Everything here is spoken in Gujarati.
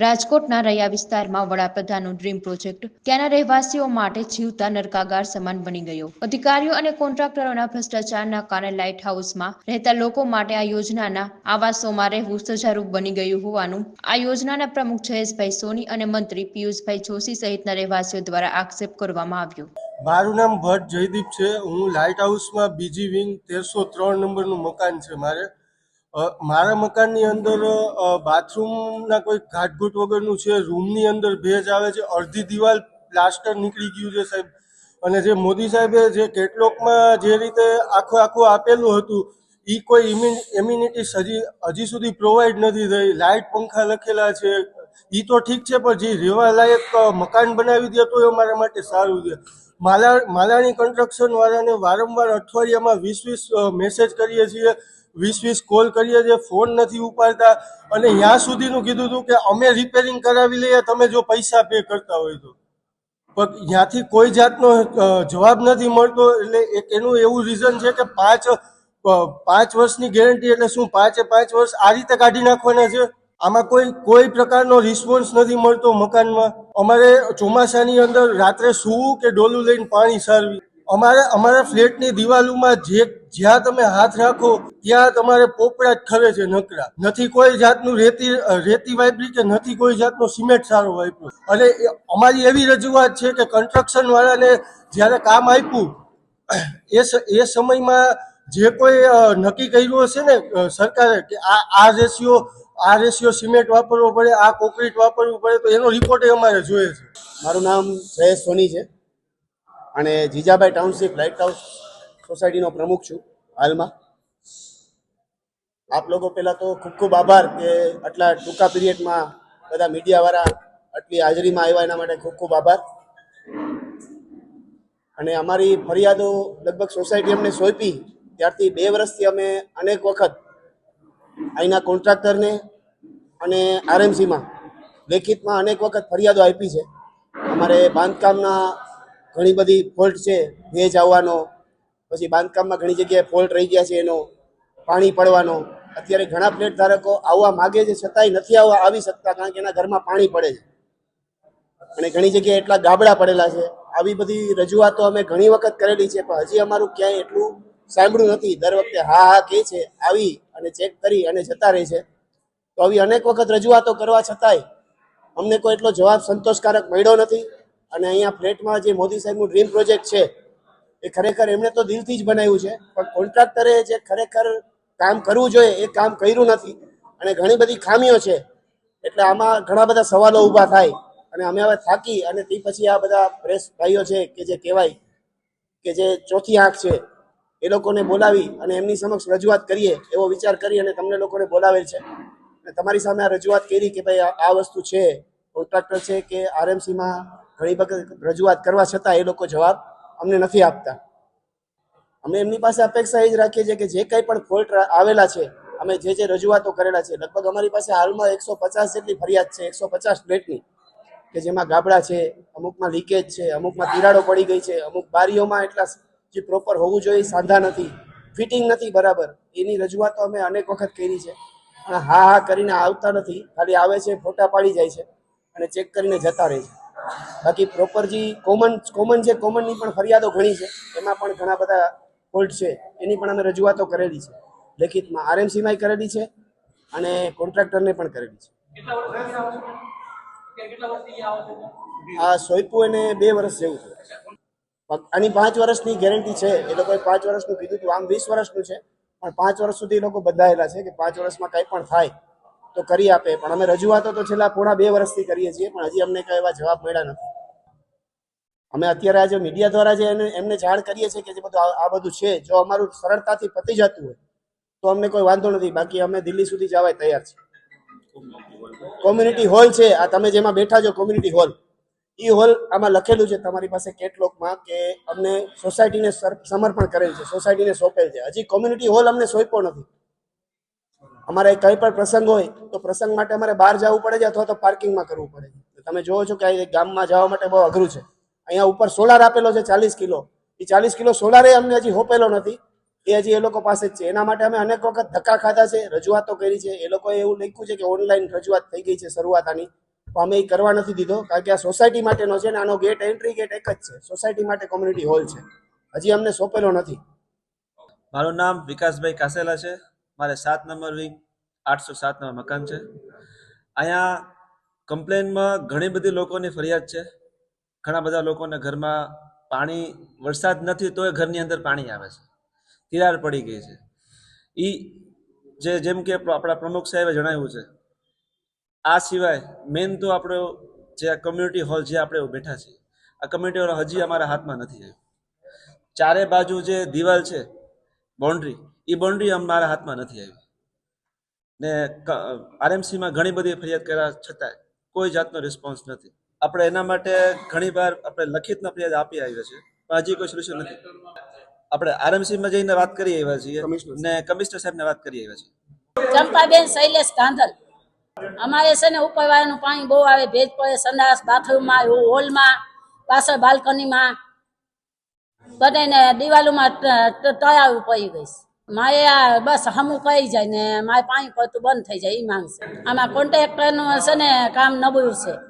રાજકોટના રૈયા વિસ્તારમાં વડાપ્રધાનનો ડ્રીમ પ્રોજેક્ટ. ત્યાંના રહેવાસીઓ માટે જીવતા નરકાગાર સમાન બની ગયો. અધિકારીઓ અને કોન્ટ્રાક્ટરોના ભ્રષ્ટાચારના કારણે લાઇટ હાઉસમાં રહેતા લોકો માટે આ યોજનાના આવાસોમાં રહેવું સજારૂપ બની ગયું હોવાનું આ યોજનાના પ્રમુખ જયેશભાઈ સોની અને મંત્રી પિયુષભાઈ જોશી સહિતના રહેવાસીઓ દ્વારા આક્ષેપ કરવામાં આવ્યો. મારું નામ ભટ્ટ જયદીપ છે. હું લાઇટ હાઉસમાં બીજી વિંગ તેરસો ત્રણ નંબરનું મકાન છે મારે. મારા મકાનની અંદર બાથરૂમના કોઈ ઘાટઘૂટ વગરનું છે, રૂમની અંદર ભેજ આવે છે, અડધી દિવાલ પ્લાસ્ટર નીકળી ગયું છે સાહેબ. અને જે મોદી સાહેબે જે કેટલોકમાં જે રીતે આખું આખું આપેલું હતું એ કોઈ ઇમ્યુનિટી હજી હજી સુધી પ્રોવાઈડ નથી થઈ. લાઇટ પંખા લખેલા છે. એ તો ઠીક છે, પણ જે રહેવા લાયક મકાન બનાવી દે તો એ મારા માટે સારું છે. માલા, માલાણી કન્સ્ટ્રક્શન વાળાને વારંવાર અઠવાડિયામાં વીસ વીસ મેસેજ કરીએ છીએ. વીસ વીસ કોલ કરીએ છીએ ફોન નથી ઉપાડતા. અને ત્યાં સુધીનું કીધું હતું કે અમે રિપેરિંગ કરાવી લઈએ, તમે જો પૈસા પે કરતા હોય તો. પણ ત્યાંથી કોઈ જાતનો જવાબ નથી મળતો. એટલે એનું એવું રીઝન છે કે પાંચ પાંચ વર્ષની ગેરંટી એટલે શું? પાંચે પાંચ વર્ષ આ રીતે કાઢી નાખવાના છે? આમાં કોઈ કોઈ પ્રકારનો રિસ્પોન્સ નથી મળતો મકાનમાં. અમારે ચોમાસાની અંદર રાત્રે સૂવું કે ડોલું લઈને પાણી સારવી. અમારે, અમારા ફ્લેટની દિવાલોમાં જે જ્યાં તમે હાથ રાખો, ત્યાં તમારે પોપડા જ ખરે છે નકરા. નથી કોઈ જાતનું રેતી રેતી વાપરી કે નથી કોઈ જાતનો સિમેન્ટ સારો વાપર્યો. અને અમારી એવી રજૂઆત છે કે કન્સ્ટ્રક્શન વાળાને જ્યારે કામ આપ્યું, એ એ સમયમાં જે કોઈ નક્કી કર્યું હશે ને સરકારે કે આ આ રેશિયો આ રેશિયો સિમેન્ટ વાપરવો પડે, આ કોન્ક્રીટ વાપરવું પડે, તો એનો રિપોર્ટ અમારે જોઈએ છે. મારું નામ જયેશ સોની છે. અને જીજાભાઈ ટાઉનશીપ લાઇટ હાઉસ સોસાયટીનો પ્રમુખ છું હાલમાં. આપ લોકો પહેલાં તો ખૂબ ખૂબ આભાર કે આટલા ટૂંકા પિરિયડમાં બધા મીડિયાવાળા આટલી હાજરીમાં આવ્યા એના માટે ખૂબ ખૂબ આભાર. અને અમારી ફરિયાદો લગભગ સોસાયટી અમને સોંપી. ત્યારથી બે વર્ષથી અમે અનેક વખત અહીંના કોન્ટ્રાક્ટરને અને આરએમસીમાં લેખિતમાં અનેક વખત ફરિયાદો આપી છે. અમારે બાંધકામના ઘણી બધી ફોલ્ટ છે ભેજ આવવાનો પછી બાંધકામમાં ઘણી જગ્યાએ ફોલ્ટ રહી ગયા છે એનો, પાણી પડવાનો. અત્યારે ઘણા ફ્લેટ ધારકો આવવા માગે છે, છતાંય નથી આવવા આવી શકતા કારણ કે એના ઘરમાં પાણી પડે છે. અને ઘણી જગ્યાએ એટલા ગાબડા પડેલા છે. આવી બધી રજૂઆતો અમે ઘણી વખત કરેલી છે, પણ હજી અમારું ક્યાંય એટલું સાંભળ્યું નથી. દર વખતે હા હા કહે છે, આવી અને ચેક કરી અને જતા રહે છે. તો આવી અનેક વખત રજૂઆતો કરવા છતાંય અમને કોઈ એટલો જવાબ સંતોષકારક મળ્યો નથી. અને અહીંયા ફ્લેટમાં જે મોદી સાહેબનું ડ્રીમ પ્રોજેક્ટ છે એ ખરેખર એમણે તો દિલથી જ બનાવ્યું છે. પણ કોન્ટ્રાક્ટરે જે ખરેખર કામ કરવું જોઈએ, એ કામ કર્યું નથી. અને ઘણી બધી ખામીઓ છે. એટલે આમાં ઘણા બધા સવાલો ઊભા થાય. અને અમે હવે થાકી અને તે પછી આ બધા પ્રેસ ભાઈઓ છે કે જે કહેવાય કે જે ચોથી આંખ છે, એ લોકોને બોલાવી અને એમની સમક્ષ રજૂઆત કરીએ એવો વિચાર કરી અને તમને લોકોને બોલાવેલ છે. અને તમારી સામે આ રજૂઆત કરી કે ભાઈ આ વસ્તુ છે, કોન્ટ્રાક્ટર છે કે આરએમસીમાં ઘણી વખત રજૂઆત કરવા છતાં એ લોકો જવાબ અમને નથી આપતા. અમે એમની પાસે અપેક્ષા એ જ રાખીએ છીએ કે જે કંઈ પણ ફોલ્ટ આવેલા છે, અમે જે જે રજૂઆતો કરેલા છે, લગભગ અમારી પાસે હાલમાં એકસો પચાસ જેટલી ફરિયાદ છે, એકસો પચાસ પ્લેટની કે જેમાં ગાબડા છે, અમુકમાં લીકેજ છે, અમુકમાં તિરાડો પડી ગઈ છે, અમુક બારીઓમાં એટલા જે પ્રોપર હોવું જોઈએ, સાંધા નથી ફિટિંગ નથી બરાબર. એની રજૂઆતો અમે અનેક વખત કરી છે. અને હા હા કરીને આવતા નથી, ખાલી આવે છે, ફોટા પાડી જાય છે અને ચેક કરીને જતા રહે છે. બાકી પ્રોપર જે કોમન કોમન જે કોમનની પણ ફરિયાદો ઘણી છે. એમાં પણ ઘણા બધા ફોલ્ટ છે. એની પણ અમે રજૂઆતો કરેલી છે. લેખિતમાં આરએમસીમાં કરેલી છે અને કોન્ટ્રાક્ટરને પણ કરેલી છે. આ સોઈપું એને બે વર્ષ જેવું છે. આની પાંચ વર્ષની ગેરંટી છે. એ લોકોએ પાંચ વર્ષનું કીધું હતું. આમ વીસ વર્ષનું છે. પણ પાંચ વર્ષ સુધી એ લોકો બધાયેલા છે કે પાંચ વર્ષમાં કંઈ પણ થાય. તો કરી આપે, પણ અમે રજૂઆતો તો છેલ્લા પોણા બે વર્ષથી કરીએ છીએ, પણ હજી અમને કઈ એવા જવાબ મળ્યા નથી. અમે અત્યારે આજે મીડિયા દ્વારા જે એને, એમને જાણ કરીએ છીએ કે જે બધું આ બધું છે, જો અમારું સરળતાથી પતી જતું હોય, તો અમને કોઈ વાંધો નથી. બાકી અમે દિલ્હી સુધી જવા તૈયાર છીએ. કોમ્યુનિટી હોલ છે, આ તમે જેમાં બેઠા છો કોમ્યુનિટી હોલ એ હોલ આમાં લખેલું છે, તમારી પાસે કેટલોગમાં કે અમને સોસાયટીને સમર્પણ કરેલ છે સોસાયટીને સોંપેલ છે. હજી કોમ્યુનિટી હોલ અમને સોંપ્યો નથી. અમારે કંઈ પણ પ્રસંગ હોય તો પ્રસંગ માટે અમારે બહાર જવું પડે છે અથવા તો પાર્કિંગમાં કરવું પડે છે. તમે જોવો છો કે ગામમાં જવા માટે બહુ અઘરું છે. અહીંયા ઉપર સોલાર આપેલો છે ચાલીસ કિલો. એ ચાલીસ કિલો સોલારે અમને હજી હોપેલો નથી. એ હજી એ લોકો પાસે જ છે. એના માટે અમે અનેક વખત ધક્કા ખાધા છે, રજૂઆતો કરી છે. એ લોકોએ એવું લખ્યું છે કે ઓનલાઈન રજૂઆત થઈ ગઈ છે શરૂઆત આની તો અમે એ કરવા નથી દીધો, કારણ કે આ સોસાયટી માટેનો છે ને આનો ગેટ, એન્ટ્રી ગેટ એક જ છે. સોસાયટી માટે કોમ્યુનિટી હોલ છે. હજી અમને સોંપેલો નથી. મારું નામ વિકાસભાઈ કાસેલા છે. મારે સાત નંબર વિંગ આઠસો સાત નંબર મકાન છે. અહીંયા કમ્પ્લેનમાં ઘણી બધી લોકોની ફરિયાદ છે. ઘણા બધા લોકોને ઘરમાં પાણી, વરસાદ નથી તોય ઘરની અંદર પાણી આવે છે. તિરાડ પડી ગઈ છે. એ જે, જેમ કે આપણા પ્રમુખ સાહેબે જણાવ્યું છે, આ સિવાય મેન તો આપણો જે આ કમ્યુનિટી હોલ જે આપણે બેઠા છીએ. આ કમ્યુનિટી હોલ હજી અમારા હાથમાં નથી આવ્યું. ચારે બાજુ જે દિવાલ છે બાઉન્ડ્રી એ બાઉન્ડ્રી અમારા હાથમાં નથી આવી ને આરએમસીમાં ઘણી બધી ફરિયાદ કર્યા છતાં કોઈ જાતનો રિસ્પોન્સ નથી. આપણે એના માટે ઘણી વાર આપણે લખિતમાં ફરિયાદ આપી આવ્યા છે પણ હજી કોઈ સોલ્યુશન નથી. આપણે આરએમસીમાં જઈને વાત કરી આવ્યા છીએ ને કમિશનર સાહેબને વાત કરી આવ્યા છીએ. ચંપાબેન શૈલેષ કાંધલ અમારે છે ને ઉપરવાળાનું પાણી બહુ આવે ભેજ પડે સંદાસ બાથરૂમમાં હોલમાં પાછળ બાલ્કનીમાં. બધાને દિવાલોમાં તળાવ પડી ગઈશ આ બસ હમું કહી જાય ને મારે પાણી પડતું બંધ થઈ જાય એ માંગશે. આમાં કોન્ટ્રાક્ટરનું છે ને કામ નબળું છે.